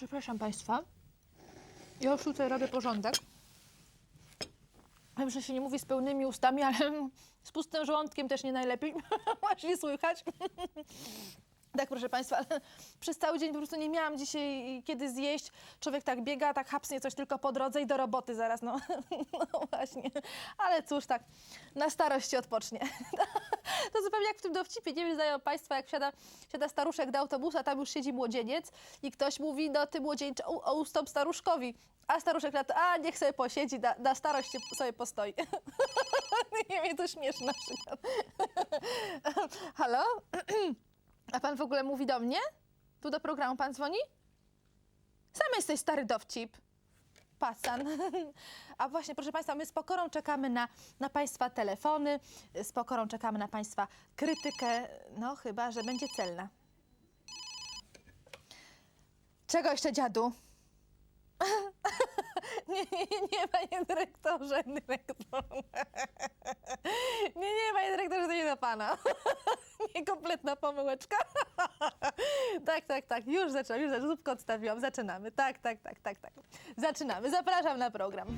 Przepraszam Państwa. Ja już tutaj robię porządek. Wiem, że się nie mówi z pełnymi ustami, ale z pustym żołądkiem też nie najlepiej. Właśnie słychać. Tak, proszę Państwa, ale przez cały dzień po prostu nie miałam dzisiaj kiedy zjeść. Człowiek tak biega, tak hapsnie coś tylko po drodze i do roboty zaraz, no. no właśnie. Ale cóż, tak, na starość się odpocznie. To zupełnie jak w tym dowcipie, nie wiem, znają Państwo, jak wsiada, wsiada staruszek do autobusa, tam już siedzi młodzieniec i ktoś mówi, no ty młodzieńcze, o, ustąp staruszkowi. A staruszek na a niech sobie posiedzi, na, na starość sobie postoi. nie wiem, to śmieszne na przykład. Halo? A pan w ogóle mówi do mnie? Tu do programu pan dzwoni? Sam jesteś stary dowcip. Pasan. A właśnie, proszę Państwa, my z pokorą czekamy na, na Państwa telefony, z pokorą czekamy na Państwa krytykę, no chyba, że będzie celna. Czego jeszcze, dziadu? Nie, nie, nie, nie, panie dyrektorze, dyrektor. Nie, nie, panie dyrektorze, to nie do pana. Nie, kompletna pomyłeczka. Tak, tak, tak, już zaczynam, już zaczynam, zupkę odstawiłam, zaczynamy. Tak, tak, tak, tak, tak. Zaczynamy, zapraszam na program.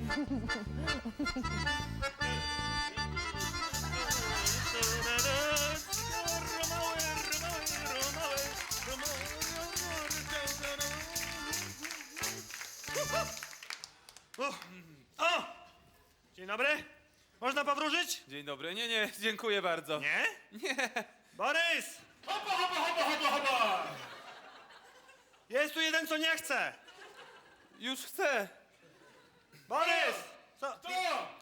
O! o! Dzień dobry. Można powróżyć? Dzień dobry. Nie, nie, dziękuję bardzo. Nie? Nie. Borys! Hopa, hopa, hopa, hopa, hopa! Jest tu jeden, co nie chce. Już chcę. Borys! Co? To!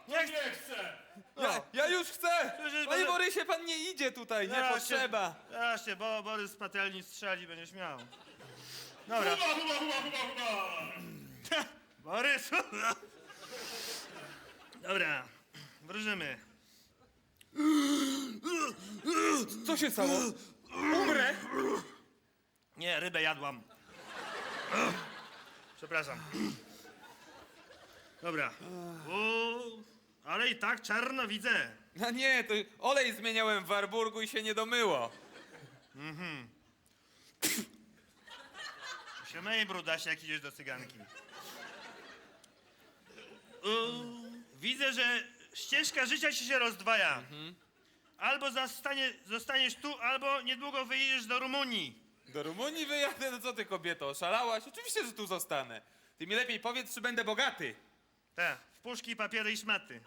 Nie Nie chcę! Ja, ja już chcę. Słyszysz, Panie Boże- Borysie, pan nie idzie tutaj, nie Zaraz się- potrzeba. Zaraz się, bo Borys z patelni strzeli, będzie śmiał. Dobra. Huba, huba, huba, huba, huba! Dobra. Wróżymy. Co się stało? Umrę. Nie, rybę jadłam. Przepraszam. Dobra. Ale i tak czarno widzę. No nie, to olej zmieniałem w Warburgu i się nie domyło. się myj, brudasie, jak idziesz do cyganki. U, widzę, że ścieżka życia ci się rozdwaja. Albo zostanie, zostaniesz tu, albo niedługo wyjedziesz do Rumunii. Do Rumunii wyjadę, no co ty kobieto, oszalałaś? Oczywiście, że tu zostanę. Ty mi lepiej powiedz, czy będę bogaty. Tak, w puszki, papiery i szmaty.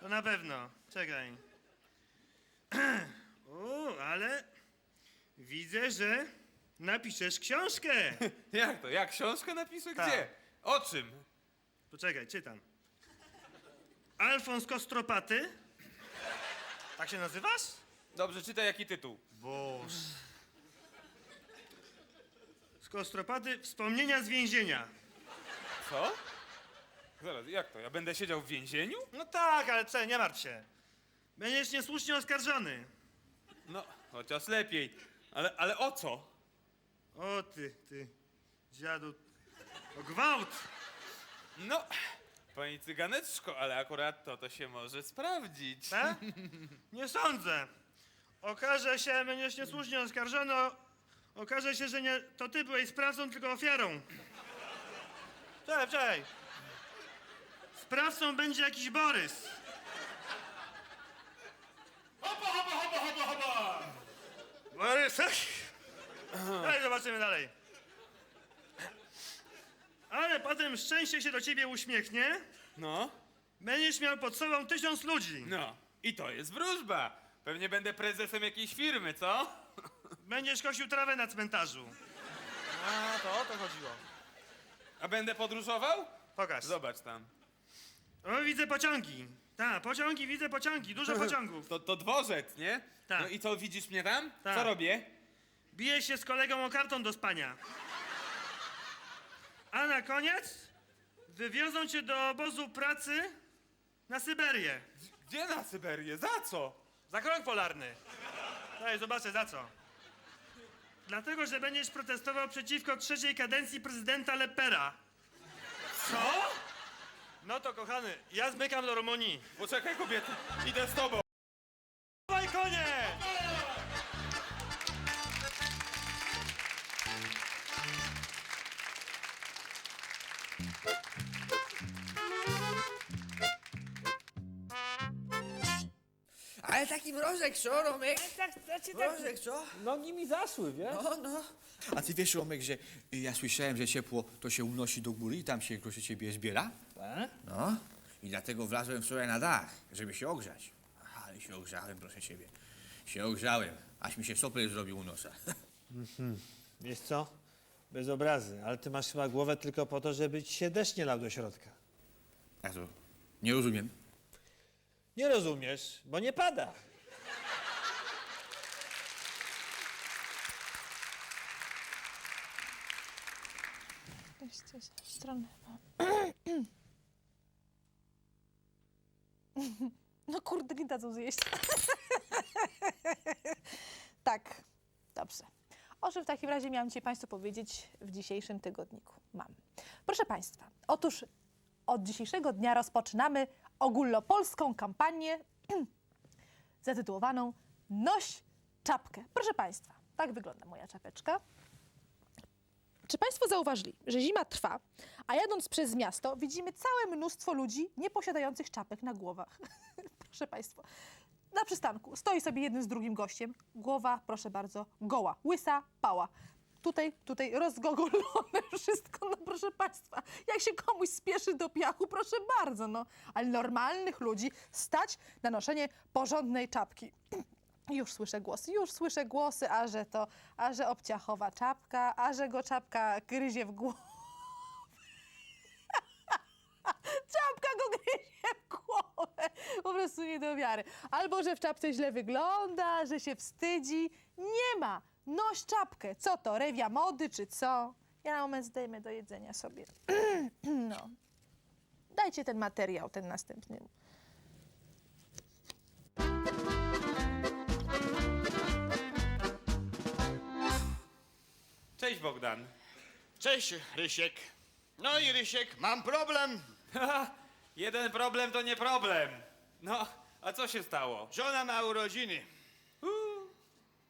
To na pewno. Czekaj. O, ale widzę, że napiszesz książkę. Jak to? Jak książkę napiszę? Tak. Gdzie? O czym? Poczekaj, czytam. Alfons Kostropaty. Tak się nazywasz? Dobrze, czytaj jaki tytuł. Boż. Z Kostropaty wspomnienia z więzienia. Co? Zaraz, jak to? Ja będę siedział w więzieniu? No tak, ale co, nie martw się. Będziesz niesłusznie oskarżony. No, chociaż lepiej. Ale, ale o co? O ty, ty, dziadu. O gwałt. No, pani cyganeczko, ale akurat to to się może sprawdzić. Tak? Nie sądzę. Okaże się, będziesz niesłusznie oskarżony, o- okaże się, że nie to ty byłeś sprawcą, tylko ofiarą. Czekaj, czekaj. Sprawcą będzie jakiś Borys. Hopa, hopa, hopa, hopa, hopa! Borys. Dalej zobaczymy dalej. Ale potem szczęście się do ciebie uśmiechnie. No, Będziesz miał pod sobą tysiąc ludzi. no. I to jest wróżba. Pewnie będę prezesem jakiejś firmy, co? Będziesz kosił trawę na cmentarzu. A, to o to chodziło. A będę podróżował? Pokaż. Zobacz tam. O, widzę pociągi. Tak, pociągi, widzę pociągi, dużo pociągów. To, to dworzec, nie? Tak. No i co, widzisz mnie tam? Tak. Co robię? Bije się z kolegą o karton do spania. A na koniec wywiozą cię do obozu pracy na Syberię. Gdzie na Syberię? Za co? Za krąg polarny. Daj, zobaczę za co. Dlatego, że będziesz protestował przeciwko trzeciej kadencji prezydenta Lepera. Co? No to kochany, ja zmykam do Rumunii. Poczekaj kobiety, idę z tobą. Ale taki mrożek, co, Romek? Tak, znaczy tak, Mrożek, co? nogi mi zaszły, wiesz? No, no. A ty wiesz, Romek, że y, ja słyszałem, że ciepło to się unosi do góry i tam się, proszę ciebie, zbiera? Tak? No. I dlatego wlazłem wczoraj na dach, żeby się ogrzać. Aha, ale się ogrzałem, proszę ciebie. Się ogrzałem, aż mi się sopel zrobił u nosa. Wiesz co? Bez obrazy, ale ty masz chyba głowę tylko po to, żeby ci się deszcz nie lał do środka. Jak to? Nie rozumiem. Nie rozumiesz, bo nie pada. Weźcie się w stronę. No kurde, nie dadzą zjeść. W takim razie miałam dzisiaj Państwu powiedzieć w dzisiejszym tygodniku? Mam. Proszę Państwa, otóż od dzisiejszego dnia rozpoczynamy ogólnopolską kampanię zatytułowaną Noś czapkę. Proszę Państwa, tak wygląda moja czapeczka. Czy Państwo zauważyli, że zima trwa, a jadąc przez miasto widzimy całe mnóstwo ludzi nieposiadających czapek na głowach? proszę Państwa, na przystanku stoi sobie jeden z drugim gościem, głowa, proszę bardzo, goła, łysa, pała. Tutaj, tutaj rozgogolone wszystko, no proszę Państwa. Jak się komuś spieszy do piachu, proszę bardzo, no. Ale normalnych ludzi stać na noszenie porządnej czapki. Już słyszę głosy, już słyszę głosy, a że to, a że obciachowa czapka, a że go czapka gryzie w głowę. czapka go gryzie w głowę. Po prostu nie do wiary. Albo, że w czapce źle wygląda, że się wstydzi. Nie ma. Noś czapkę. Co to, rewia mody czy co? Ja na moment zdejmę do jedzenia sobie. no. Dajcie ten materiał, ten następny. Cześć Bogdan. Cześć, Rysiek. No i Rysiek, mam problem. Jeden problem to nie problem. No, a co się stało? Żona ma urodziny.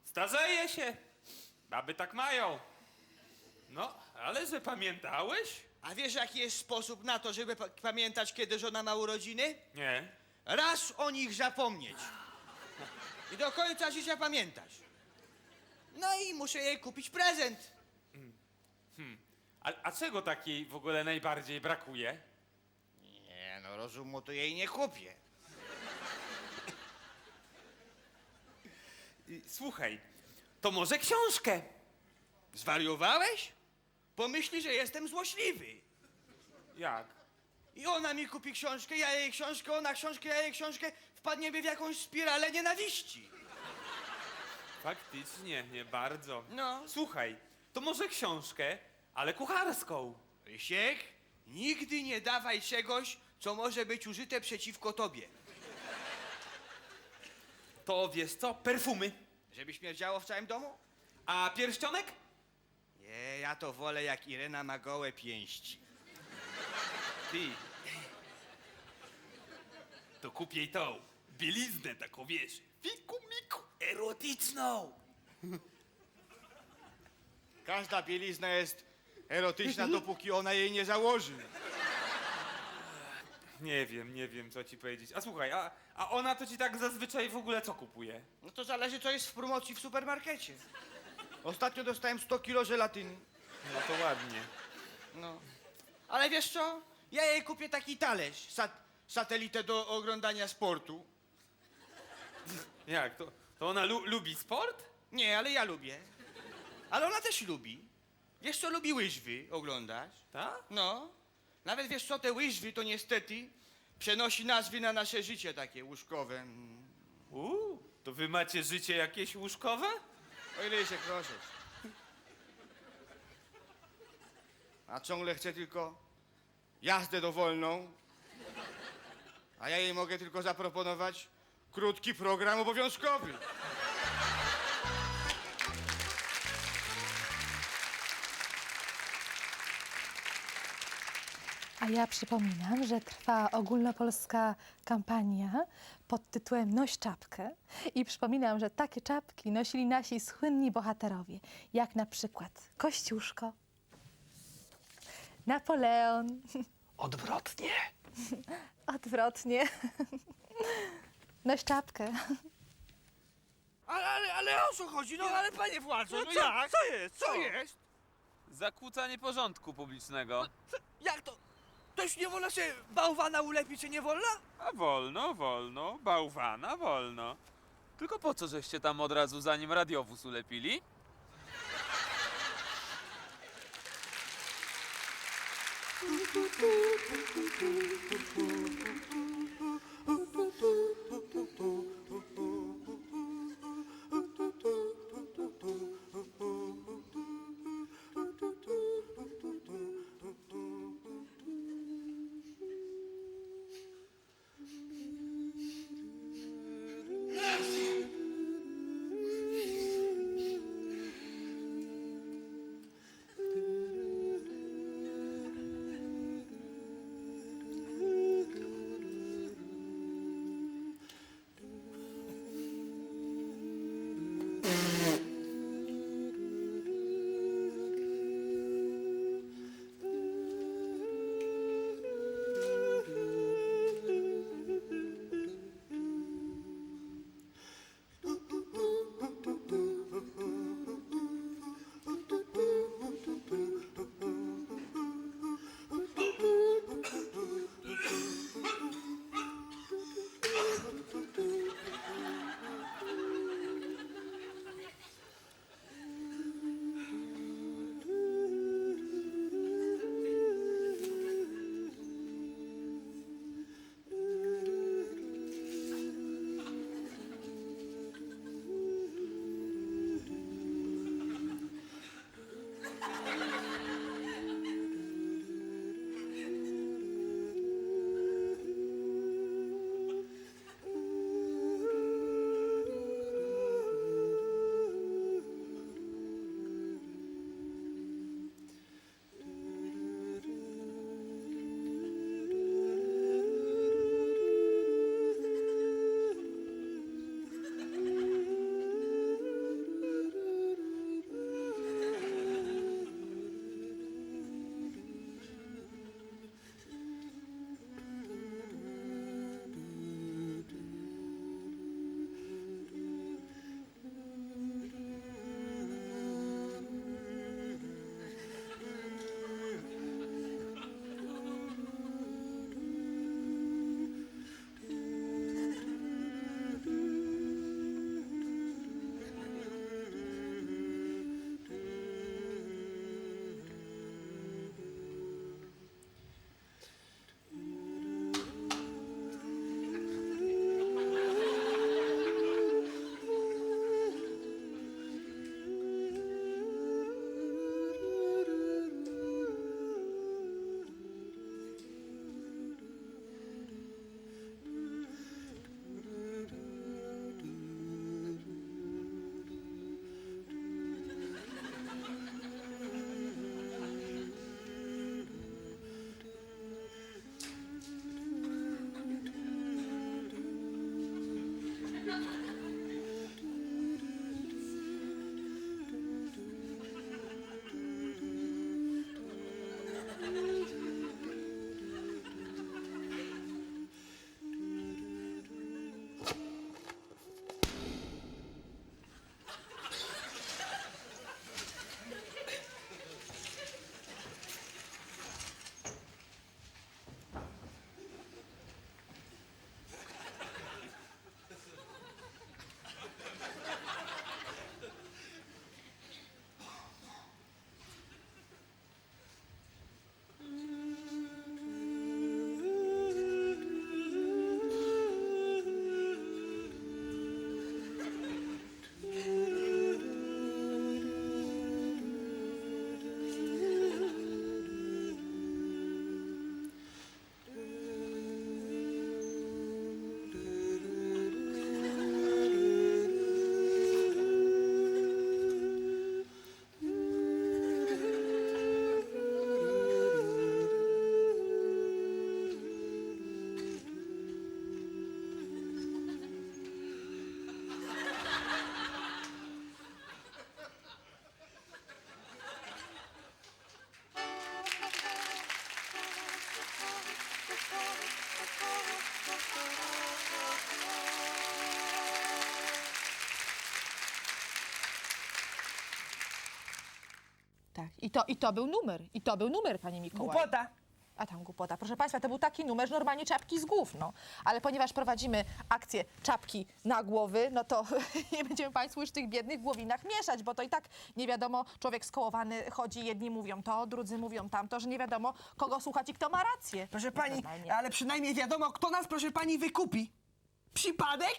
Starzeje się. Baby tak mają. No, ale że pamiętałeś? A wiesz, jaki jest sposób na to, żeby pa- pamiętać, kiedy żona ma urodziny? Nie. Raz o nich zapomnieć. I do końca życia pamiętać. No i muszę jej kupić prezent. A, a czego takiej w ogóle najbardziej brakuje? Nie, no rozumu to jej nie kupię. Słuchaj, to może książkę? Zwariowałeś? Pomyśli, że jestem złośliwy. Jak? I ona mi kupi książkę, ja jej książkę, ona książkę, ja jej książkę. Wpadniemy w jakąś spiralę nienawiści. Faktycznie, nie bardzo. No. Słuchaj, to może książkę, ale kucharską. Rysiek, nigdy nie dawaj czegoś, co może być użyte przeciwko tobie. To wiesz co? Perfumy. Żeby śmierdziało w całym domu? A pierścionek? Nie, ja to wolę jak Irena ma gołe pięści. Ty. To kup jej tą bieliznę taką, wiesz, fiku miku, erotyczną. Każda bielizna jest erotyczna, dopóki ona jej nie założy. Nie wiem, nie wiem, co ci powiedzieć. A słuchaj, a, a ona to ci tak zazwyczaj w ogóle co kupuje? No to zależy, co jest w promocji w supermarkecie. Ostatnio dostałem 100 kilo żelatyny. No to ładnie. No. Ale wiesz co? Ja jej kupię taki talerz, sat satelitę do oglądania sportu. Jak, to, to ona lu lubi sport? Nie, ale ja lubię. Ale ona też lubi. Wiesz co, lubi łyżwy oglądać. Tak? No. Nawet wiesz co, te łyżwy to niestety przenosi nazwy na nasze życie takie łóżkowe. Uuu, to wy macie życie jakieś łóżkowe? O ile się proszę. A ciągle chce tylko jazdę dowolną. A ja jej mogę tylko zaproponować krótki program obowiązkowy. A ja przypominam, że trwa ogólnopolska kampania pod tytułem Noś czapkę. I przypominam, że takie czapki nosili nasi słynni bohaterowie, jak na przykład Kościuszko, Napoleon. Odwrotnie. Odwrotnie. Noś czapkę. Ale, ale, ale o co chodzi? No ale panie władzo, no, co- jak? Co jest? Co jest? Zakłócanie porządku publicznego. Jak to? To już nie wolno się bałwana ulepić, czy nie wolno? A wolno, wolno, bałwana, wolno. Tylko po co żeście tam od razu zanim radiowóz ulepili? Tak, i to, i to był numer, i to był numer, panie Mikołaju. Głupota. A tam głupota. Proszę Państwa, to był taki numer, że normalnie czapki z głów, no. Ale ponieważ prowadzimy akcję czapki na głowy, no to nie będziemy Państwu już w tych biednych głowinach mieszać, bo to i tak nie wiadomo, człowiek skołowany chodzi, jedni mówią to, drudzy mówią tamto, że nie wiadomo, kogo słuchać i kto ma rację. Proszę pani, Normalnie. ale przynajmniej wiadomo, kto nas, proszę pani, wykupi. Przypadek?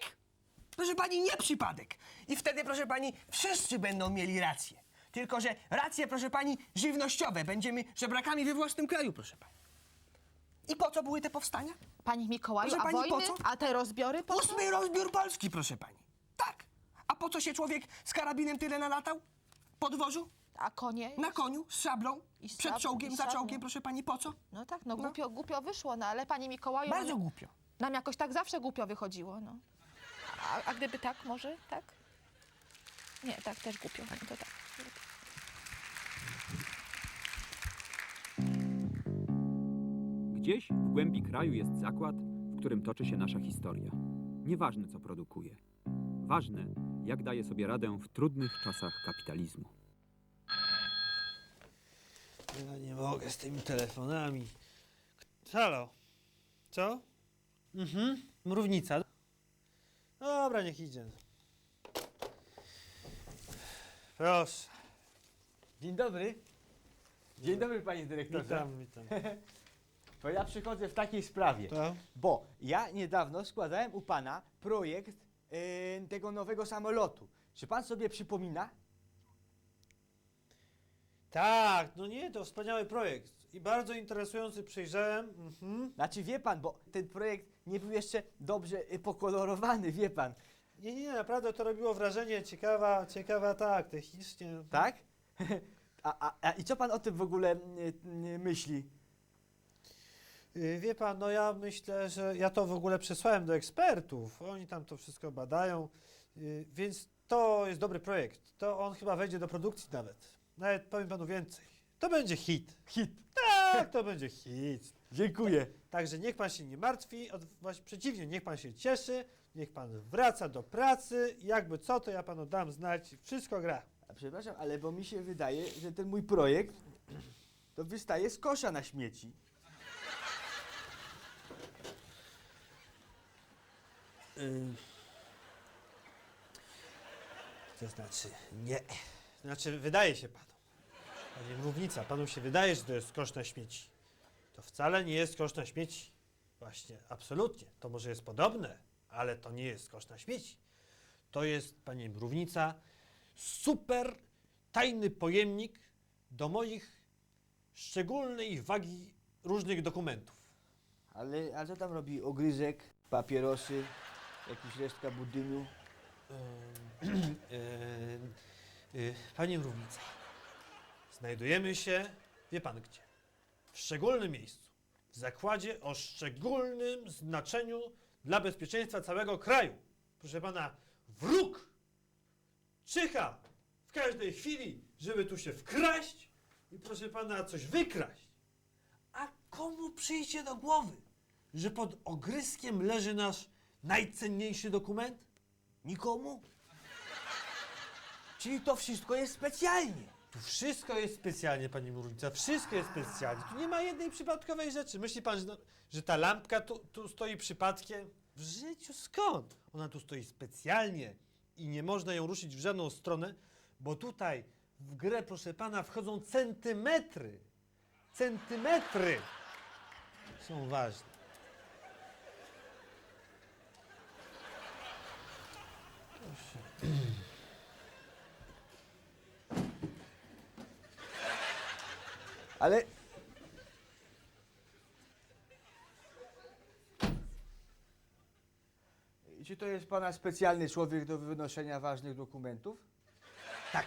Proszę pani, nie przypadek. I wtedy, proszę pani, wszyscy będą mieli rację. Tylko, że racje, proszę pani, żywnościowe. Będziemy żebrakami we własnym kraju, proszę pani. I po co były te powstania? Pani Mikołaju, Proszę a pani, po wojny, co? a te rozbiory po co? Ósmy rozbiór Polski, proszę pani. Tak. A po co się człowiek z karabinem tyle nalatał? Po dworzu? A konie? Na koniu? Z szablą? I z Przed szablą, czołgiem, i za szablą. czołgiem, proszę pani, po co? No tak, no głupio, głupio wyszło, no ale panie Mikołaju... Bardzo nam- głupio. Nam jakoś tak zawsze głupio wychodziło, no. A, a gdyby tak, może? Tak? Nie, tak też głupio. No to tak. Gdzieś w głębi kraju jest zakład, w którym toczy się nasza historia. Nieważne, co produkuje. Ważne, jak daje sobie radę w trudnych czasach kapitalizmu. Ja nie mogę z tymi telefonami. Halo? Co? Mhm. Mrównica. Dobra, niech idzie. Proszę. Dzień dobry. Dzień dobry, panie dyrektorze. Witam, witam. To ja przychodzę w takiej sprawie, bo ja niedawno składałem u pana projekt e, tego nowego samolotu. Czy pan sobie przypomina? Tak, no nie, to wspaniały projekt. I bardzo interesujący, przejrzałem. Mhm. Znaczy wie pan, bo ten projekt nie był jeszcze dobrze e, pokolorowany, wie pan, Nie, nie, naprawdę to robiło wrażenie. Ciekawa, ciekawa, tak, technicznie. tak? A, a, a i co pan o tym w ogóle e, e, myśli? Y, Wie pan, no ja myślę, że ja to w ogóle przesłałem do ekspertów. Oni tam to wszystko badają, y, więc to jest dobry projekt. To on chyba wejdzie do produkcji nawet. Nawet powiem panu więcej. To będzie hit. Hit. Tak, to będzie hit. Dziękuję. Także niech pan się nie martwi, od, właśnie przeciwnie, niech pan się cieszy, niech pan wraca do pracy. Jakby co, to ja panu dam znać. Wszystko gra. A przepraszam, ale bo mi się wydaje, że ten mój projekt to wystaje z kosza na śmieci. To znaczy, nie. Znaczy, wydaje się panu. Panie Mrównica, panu się wydaje, że to jest kosz na śmieci. To wcale nie jest kosz na śmieci. Właśnie, absolutnie. To może jest podobne, ale to nie jest kosz na śmieci. To jest, panie Mrównica, super tajny pojemnik do moich szczególnej wagi różnych dokumentów. Ale a co tam robi ogryzek, papierosy, jakiś resztka y, Panie Mrównica, znajdujemy się, wie pan gdzie? W szczególnym miejscu. W zakładzie o szczególnym znaczeniu dla bezpieczeństwa całego kraju. Proszę pana, wróg czyha w każdej chwili, żeby tu się wkraść i proszę pana coś wykraść. A komu przyjdzie do głowy, że pod ogryskiem leży nasz najcenniejszy dokument? Nikomu? Czyli to wszystko jest specjalnie. Tu wszystko jest specjalnie, panie Murnica, wszystko jest specjalnie. Tu nie ma jednej przypadkowej rzeczy. Myśli pan, że, że ta lampka tu, tu stoi przypadkiem? W życiu skąd? Ona tu stoi specjalnie i nie można ją ruszyć w żadną stronę, bo tutaj w grę, proszę pana, wchodzą centymetry. Centymetry są ważne. Ale. Czy to jest pana specjalny człowiek do wynoszenia ważnych dokumentów? Tak.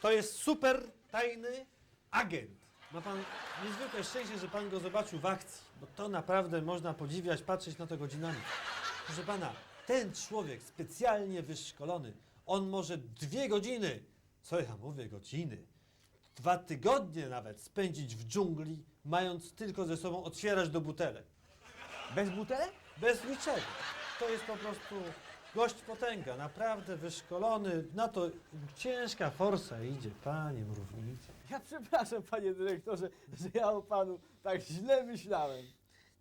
To jest super tajny agent. Ma pan niezwykłe szczęście, że pan go zobaczył w akcji, bo to naprawdę można podziwiać, patrzeć na to godzinami. Proszę pana, ten człowiek specjalnie wyszkolony, on może dwie godziny, co ja mówię, godziny, dwa tygodnie nawet spędzić w dżungli, mając tylko ze sobą otwierać do butelek. Bez butelek? Bez niczego. To jest po prostu Gość potęga, naprawdę wyszkolony, na to ciężka forsa idzie, panie mrównicy. Ja przepraszam, panie dyrektorze, że ja o panu tak źle myślałem.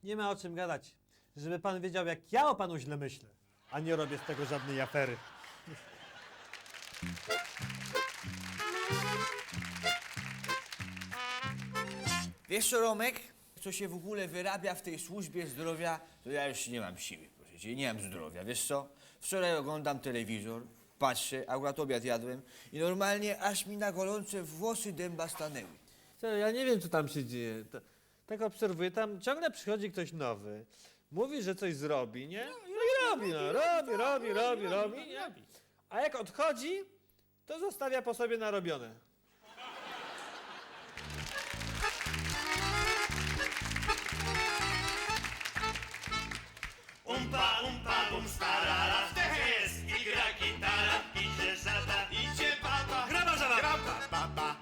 Nie ma o czym gadać, żeby pan wiedział, jak ja o panu źle myślę, a nie robię z tego żadnej afery. Wiesz co, Romek? Co się w ogóle wyrabia w tej służbie zdrowia, to ja już nie mam siły, proszę cię, nie mam zdrowia. Wiesz co? Wczoraj oglądam telewizor, patrzę, akurat obiad jadłem i normalnie aż mi na gorące włosy dęba stanęły. Co, ja nie wiem, co tam się dzieje. To, tak obserwuję, tam ciągle przychodzi ktoś nowy, mówi, że coś zrobi, nie? No i robi, no, robi, robi, robi, robi, nie? A jak odchodzi, to zostawia po sobie narobione. Umpa, umpa, bum, starara, w techie jest i gra gitara, idzie żaba, Idzie baba, graba żaba. graba baba.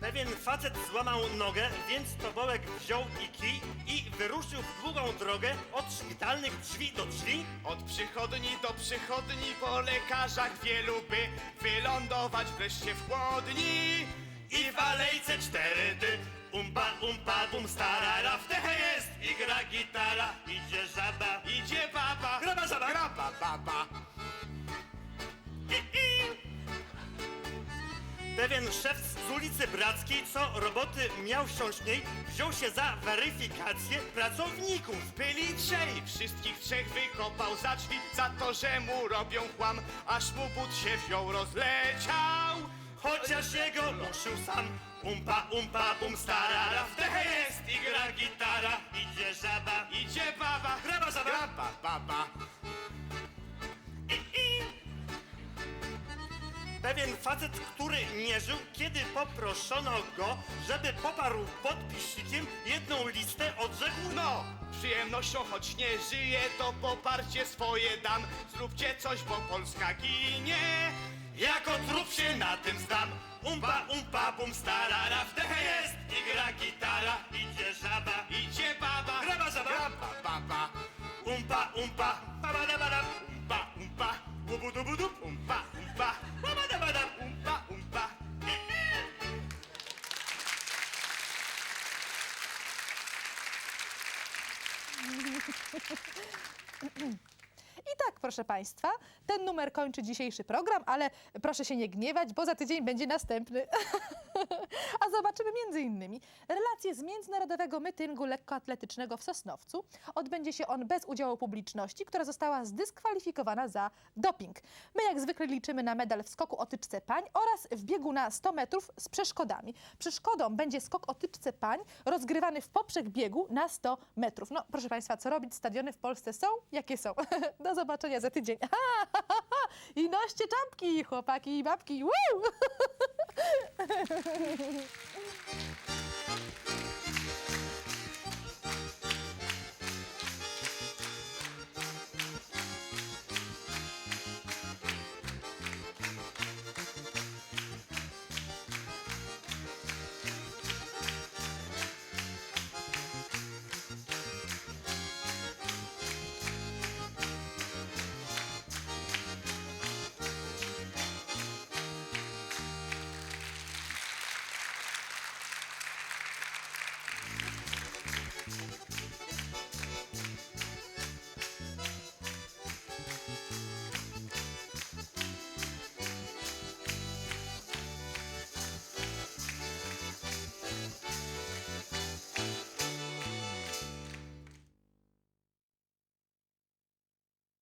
Pewien facet złamał nogę, więc Tobołek wziął i kij i wyruszył w długą drogę od szpitalnych drzwi do drzwi. Od przychodni do przychodni po lekarzach wielu by wylądować wreszcie w chłodni. I w alejce cztery dy. Umpa, umpa, bum, starara, w techie jest i gra gitara, idzie żaba. Idzie baba, Graba żaba. graba baba. Pewien szef z ulicy Brackiej, co roboty miał wsiąśniej, wziął się za weryfikację pracowników. Byli trzej, wszystkich trzech wykopał za drzwi Za to, że mu robią kłam, aż mu but się wziął, rozleciał Chociaż jego uszył sam Umpa, umpa, bum, starara W techie jest i gra gitara. Idzie żaba Idzie baba, Graba żaba. graba baba. Pewien facet, który nie żył Kiedy poproszono go Żeby poparł podpiśnikiem Jedną listę odrzekł No, przyjemnością, choć nie żyje, to poparcie swoje dam. Zróbcie coś, bo Polska ginie Jako trup się na tym znam. Umpa, umpa, bum, starara W jest. I gra gitara Idzie żaba Idzie baba, Graba żaba. graba baba Umpa, umpa, babadabadab Umpa, umpa, Bubu, dubu, dub umpa, umpa, Babadabadab umpa, umpa I tak, proszę Państwa, ten numer kończy dzisiejszy program, ale proszę się nie gniewać, bo za tydzień będzie następny. A zobaczymy między innymi relacje z międzynarodowego mytyngu lekkoatletycznego w Sosnowcu. Odbędzie się on bez udziału publiczności, która została zdyskwalifikowana za doping. My jak zwykle liczymy na medal w skoku o tyczce pań oraz w biegu na 100 metrów z przeszkodami. Przeszkodą będzie skok o tyczce pań rozgrywany w poprzek biegu na 100 metrów. No proszę Państwa, co robić? Stadiony w Polsce są? Jakie są? Do zobaczenia za tydzień. I noście czapki, chłopaki i babki. Woo!